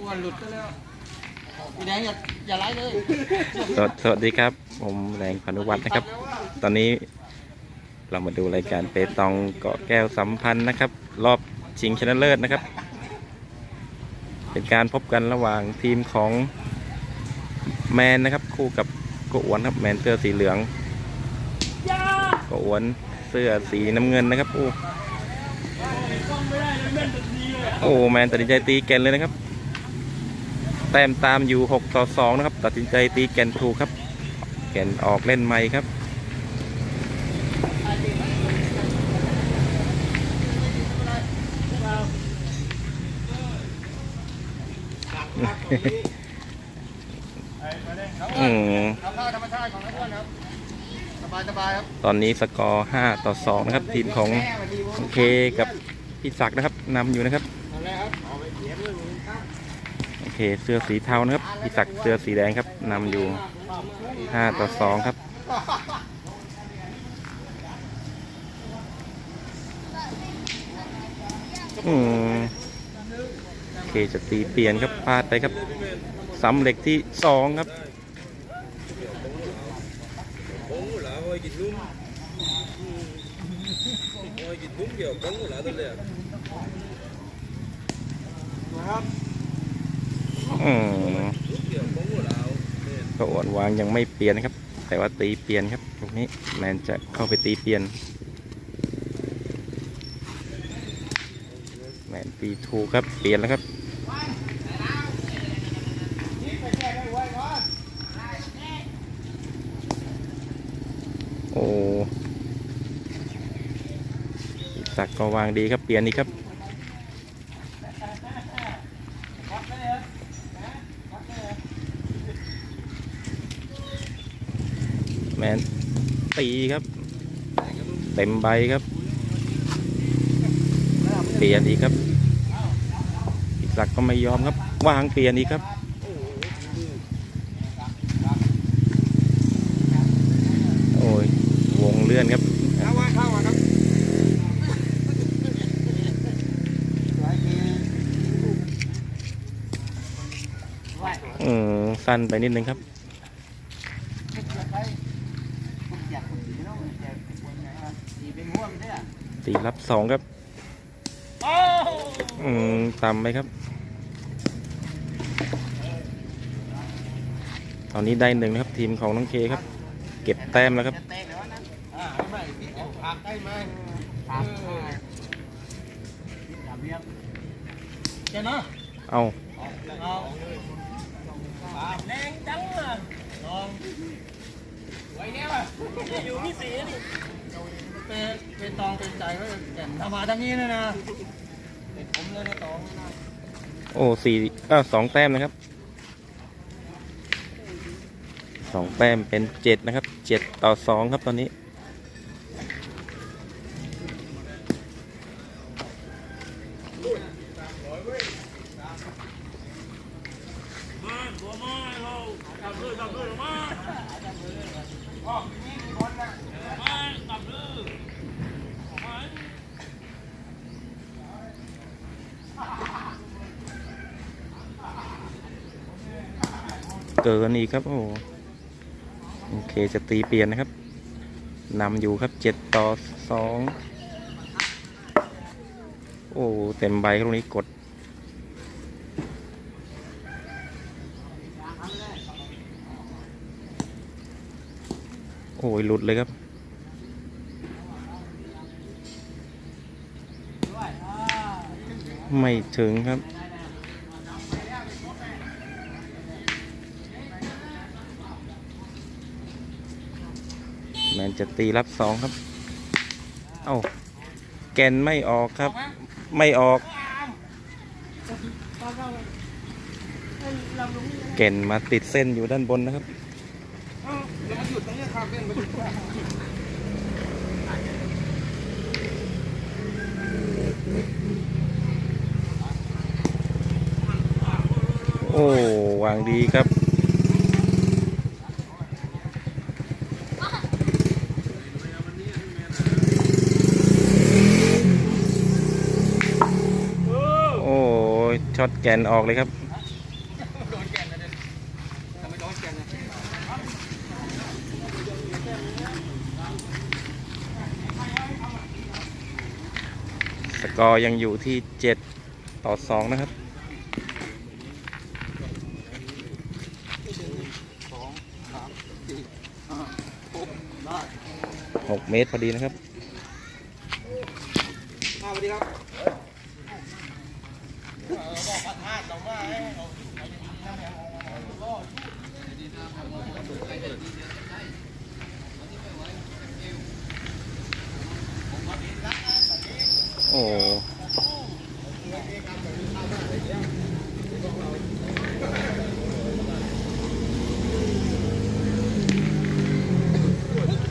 อ้วนหลุดก็แล้วพี่แดงอย่าอย่าไล่เลยสวัสสวัสดีครับ ผมแรงพานุวัฒน์นะครับ ตอนนี้เรามาดูรายการเปตองเกาะแก้วสัมพันธ์นะครับ รอบชิงชนะเลิศนะครับ เป็นการพบกันระหว่างทีมของแมนนะครับ คู่กับโกอวนครับแมนเสื้อสีเหลืองโกอวนเสื้อสีน้ำเงินนะครับโอ้ โอ้แมนตัดสินใจตีแกนเลยนะครับ แต้มตามอยู่ 6 ต่อ 2 นะครับ ตัดสินใจตีแกนถูกครับ แกนออกเล่นไม่ครับอืมทำท่าธรรมชาติของนักอ้วนครับสบายสบายครับตอนนี้สกอร์ 5 ต่อ 2 นะครับ ทีมของแม่มาดีวของเคกับพี่ศักดิ์นะครับนำอยู่นะครับเอาเลยครับเอาไปเสียบเลยครับ โอ เคเสื้อสีเทานะครับพี่ศักดิ์เสื้อสีแดงครับนำอยู่ 5 ต่อ 2 ครับอืมโอเคจะตีเปลี่ยนครับพลาดไปครับซ้ำเหล็กที่สองครับครับ อืมก็อ่อนวางยังไม่เปลี่ยนครับ แต่ว่าตีเปลี่ยนครับตรงนี้แมนจะเข้าไปตีเปลี่ยนแมนตีถูครับเปลี่ยนแล้วครับโอ้ศักก็วางดีครับเปลี่ยนอีกครับ แมน ตีครับ เต็มใบครับ เปลี่ยนอีกครับอีกศักดิ์ก็ไม่ยอมครับวางเปลี่ยนอีกครับโอ้ยวงเลื่อนครับเข้ามาเข้ามาครับหลายทีไหวอืมสั้นไปนิดนึงครับ อยากคนสีน้องอยากคนไหนครับสีเป็นห่วงได้อะ ตี รับสองครับโอ้อืมต่ำไปครับ ตอนนี้ได้หนึ่งนะครับทีมของน้องเคครับ เก็บแต้มแล้วครับจะเตะแล้วนะอ่าไม่พี่เอาผักได้ไหมผักอย่าเบียบเจ้าเนาะเอาเอาแรงจังอะลองไว้แน่ป่ะอยู่ที่สีนี่ เป็นเปตองเป็นใจก็แก่นทำมาทางนี้นะนะเป็นผมเลยนะตองนะโอ้สี่เอ้าสองแต้มนะครับสองแต้มเป็นเจ็ดนะครับเจ็ดต่อสองครับตอนนี้ เกินอีกครับโอ้โอเคจะตีเปลี่ยนนะครับนำอยู่ครับเจ็ดต่อสองโอ้เต็มใบครับตรงนี้กด โอ้ยหลุดเลยครับไม่ถึงครับ แมน จะตีรับสองครับ เอ้าแกนไม่ออกครับ ไม่ออก แกนมาติดเส้นอยู่ด้านบนนะครับโอ้วางดีครับ โอ้ย ช็อตแกนออกเลยครับสกอร์ยังอยู่ที่ 7 ต่อ 2 นะครับหกเมตรพอดีนะครับสวัสดีครับบอกพันห้าแต่ว่าให้เอาไปดีๆนะเนี่ยรอ โอ้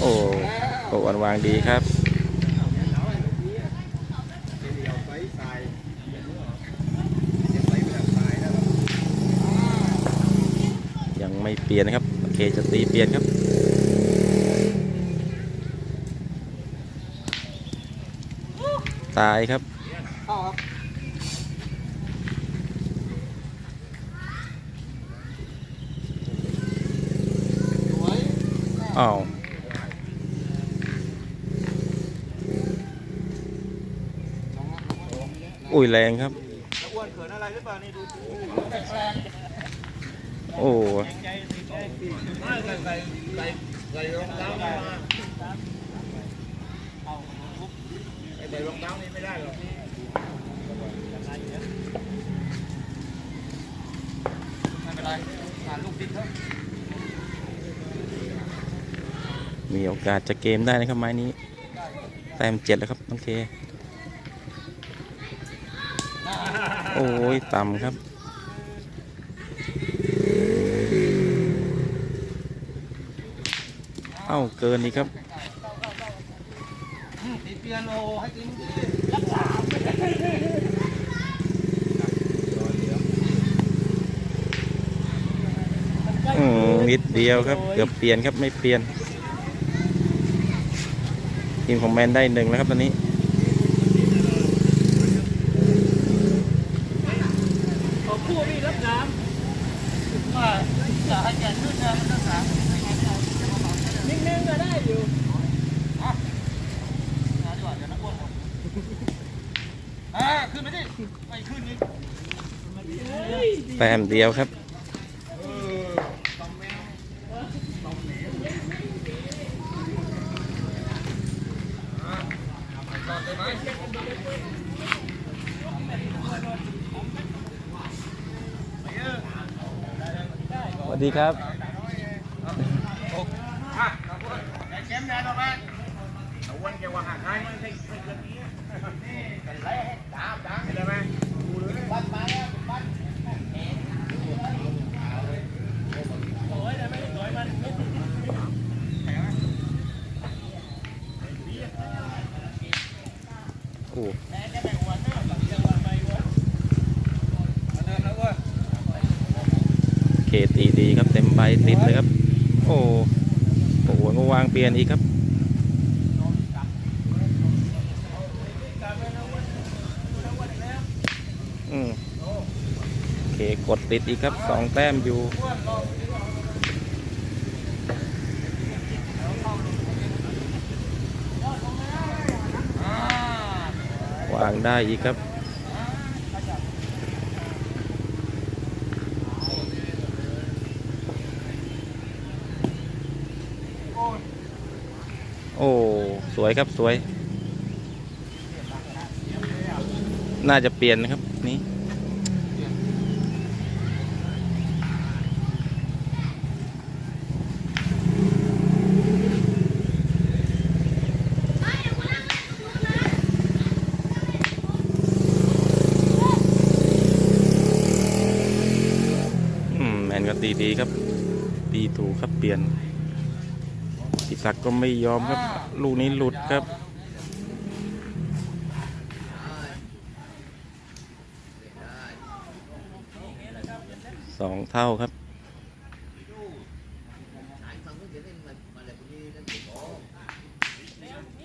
โอ้โอ้ วางดีครับ ยังไม่เปลี่ยนนะครับ โอเคจะตีเปลี่ยนครับตายครับเอ้าว อุ้ยแรงครับอ้วนเขินอะไรหรือเปล่านี่ดูโอ้ใจสิใจไม่ใส่ใส่ใส่ใส่รองเท้ามาเอาทุบใส่รองเท้านี่ไม่ได้หมีโอกาสจะเกมได้นะครับไม้นี้แต้มเจ็ดแล้วครับน้องเค โอ้ยต่ำครับ เอ้าเกินอีกครับอืมนิดเดียวครับ เกือบเปลี่ยนครับไม่เปลี่ยนทีมของแมนได้หนึ่งแล้วครับตอนนี้ ขอคู่พี่รับน้ำว่าอยากให้แกขึ้นนะมันต้องสามนิ่งๆก็ได้อยู่อะมาดีกว่าเดี๋ยวนักบอลผมอ่าขึ้นมาดิไม่ขึ้นนี่ แต้มเดียวครับสวัสดีครับแชมป์แน่าเคตีดีครับเต็มใบติดเลยครับ โอ้โหงวางเปลี่ยนอีกครับอืมโอเคกดติดอีกครับสองแต้มอยู่ อ่าวางได้อีกครับ โอ้ สวยครับสวย น่าจะเปลี่ยนนะครับ นี่ อืมแมนก็ ตีดีครับ ตีถูกครับเปลี่ยนพิศักดิ์ก็ไม่ยอมครับ ลูกนี้หลุดครับ สองเท่าครับ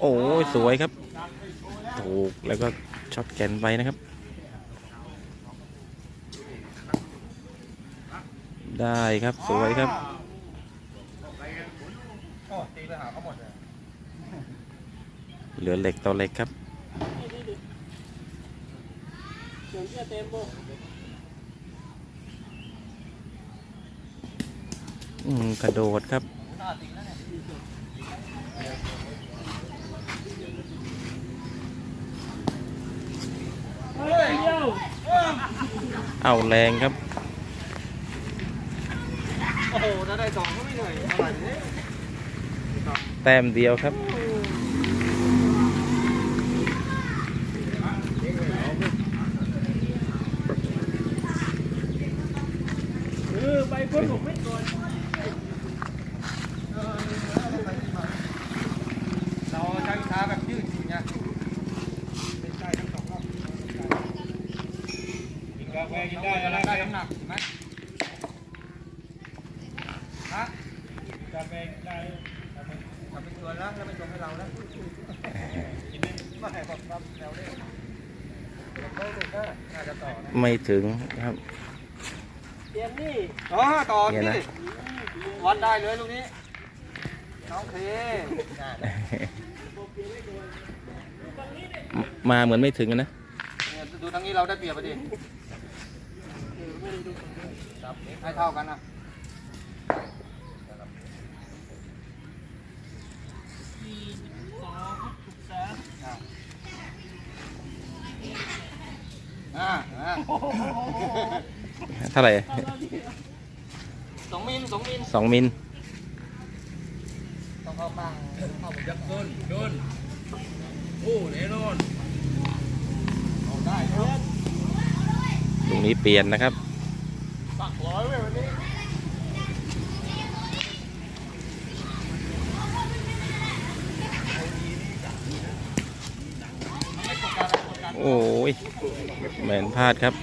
โอ้ยสวยครับ ถูกแล้วก็ช็อตแกนไปนะครับ ได้ครับสวยครับเหลือเหล็กต่อเหล็กครับอืมกระโดดครับเอาแรงครับ โอ้โหถ้าได้สองก็ไม่เหนื่อยอะไรเนี่ยแต้มเดียวครับ เออไปพ้นผมไม่ก่อน เราใช้ขาแบบยืดอยู่เนี่ยไม่ใช่ทั้งสองรอบกินกาแฟกินได้แล้วได้น้ำหนักเห็นไหมฮะกาแฟกินได้ทำเป็นตัวแล้วแล้วไม่ชมให้เราแล้วกินได้ไม่ให้ผมรับแนวเล่นแล้วก็ลูกก็น่าจะต่อนะ ไม่ถึงครับเตรียมนี่อ๋อต่อเนี่ยนะนี่วัดได้เลยลูกนี้น้องเคมาเหมือนไม่ถึงอะนะเนี่ยดูทางนี้เราได้เปรียบไปดิครับให้เท่ากันนะ เท่าไหร่สองมิลสองมิลสองมิลต้องเข้าข้างเข้ายักษ์ต้นโดนโอ้แน่นอนเอาได้ครับตรงนี้เปลี่ยนนะครับ ปักร้อยไว้วันนี้ โอ้ยแหมนพลาดครับ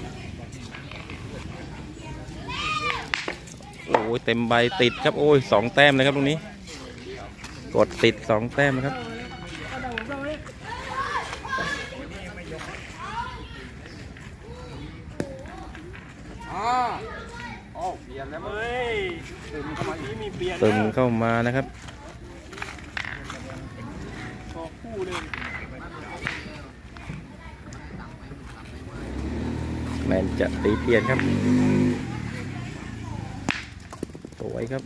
โอ้ยเต็มใบติดครับ โอ้ยสองแต้มเลยครับตรงนี้ กดติดสองแต้มนะครับอ่าโอ้เปลี่ยนแล้วมั้งเฮ้ยถึงเข้ามานี้มีเปลี่ยนตึงแล้วเข้ามานะครับสองคู่เลย แมนจะตีเปลี่ยนครับ สวยครับ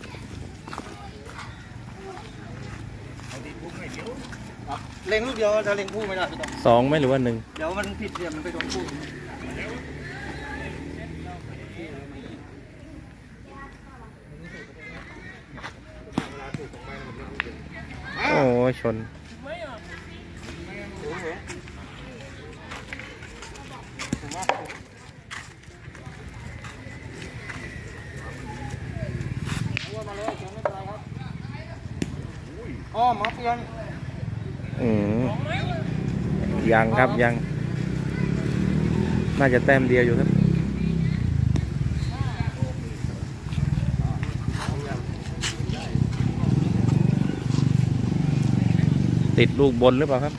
เล็งลูกเดียวจะเล็งคู่ไม่ได้พี่ต้องสองไหมหรือว่าหนึ่งเดี๋ยวมันผิดเดี๋ยวมันไปโดนคู่โอ้ยชน ไม่อะ ว่ามาเลยเชิญไม่เป็นไรครับอ๋อมาเปลี่ยน อืม ยังครับยัง น่าจะแต้มเดียวอยู่ครับติดลูกบนหรือเปล่าครับ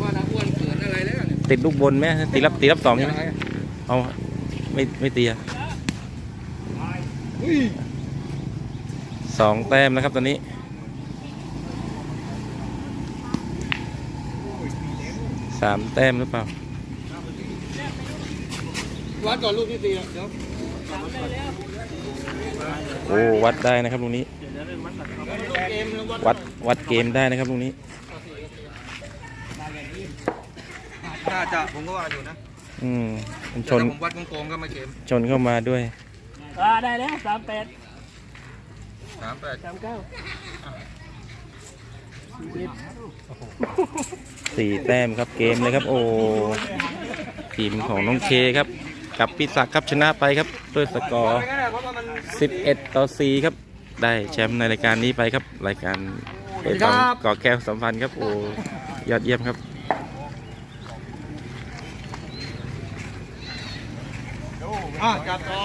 ว่านักอ้วนเขินอะไรแล้วเนี่ยติดลูกบนไหมตีรับตีรับสองใช่ไหมเอาไม่ไม่ตีอะสองแต้มนะครับตอนนี้ สามแต้มหรือเปล่า วัดก่อนลูกที่สี่อะเดี๋ยวโอ้วัดได้นะครับตรงนี้เกมแล้ววัดวัดวัดเกมได้นะครับตรงนี้น่าจะผมก็ว่าอยู่นะ อืมมันชแต่นถ้าผมวัดโกงๆก็ไม่เกม ชนเข้ามาด้วยอ่าได้แล้วสามแปดสามแปดสามเก้า สี่แต้มครับเกมเลยครับ โอ้ทีมของน้องเคครับ กับพิศักครับชนะไปครับ ด้วยสกอร์ไม่งั้นอะเพราะว่ามัน11 ต่อ 4 ครับ ได้แชมป์ในรายการนี้ไปครับ รายการเอตองก่อแก้วสัมพันธ์ครับ โอ้ยอดเยี่ยมครับอะจับต่อ